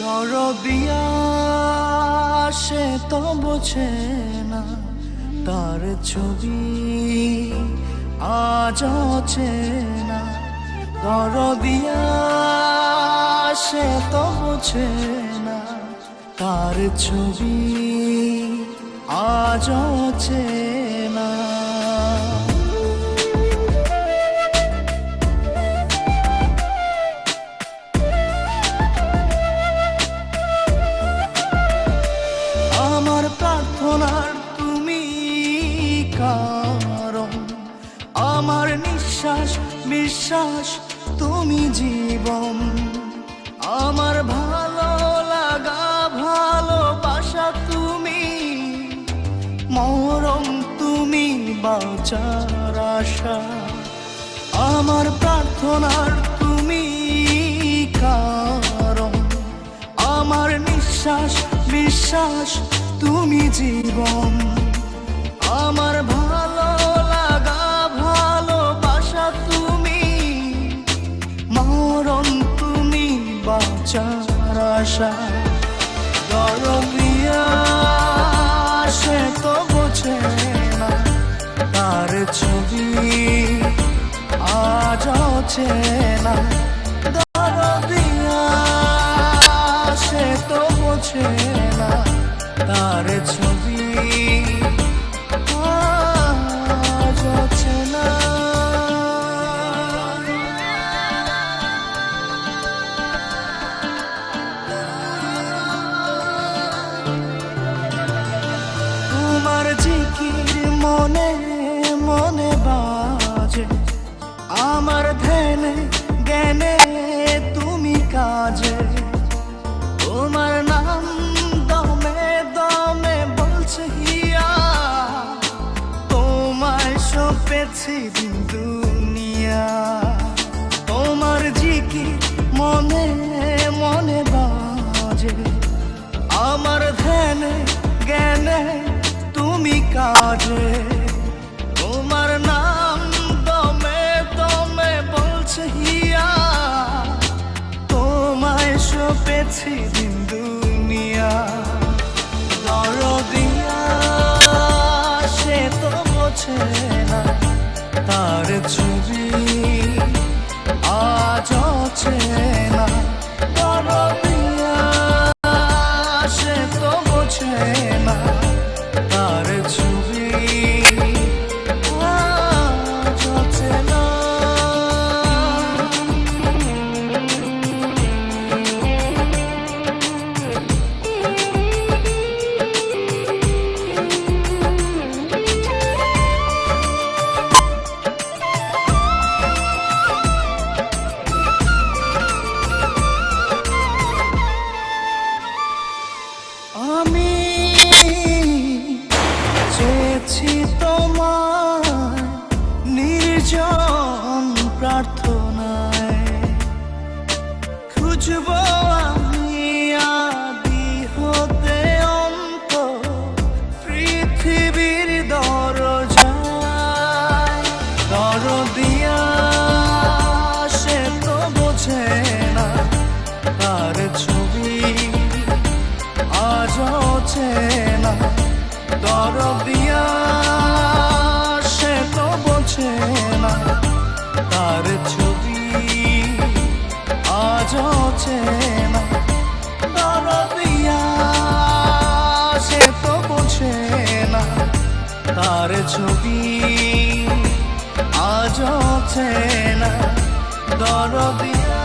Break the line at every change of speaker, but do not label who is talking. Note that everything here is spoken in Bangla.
দরদিয়া সে তো বোঝে না, তার ছবি আজ না। দরদিয়া সে তো বোঝে না, তার ছবি আজ না আমার নিঃশ্বাস, বিশ্বাস, তুমি জীবন। আমার ভালো লাগা ভালোবাসা তুমি। মরম তুমি বাঁচার আশা। আমার প্রার্থনার তুমি কারণ। আমার নিঃশ্বাস, বিশ্বাস, তুমি জীবন। আশা দরদিয়া সে তো বোঝে না। তার ছবি আজ না। দরদিয়া সে তো বোঝে না। তার ছবি কাজে তোমার নাম দমে দমে বলছে হিয়া। তোমায় সপেছি দিন দুনিয়া। দরদিয়া সে সে আমি চেয়েছি তোমার নির্জন প্রার্থনায় বোঝে না তার ছবি আজ না। দরদিয়া সে তো বোঝে না তার ছবি আজ না। দরদিয়া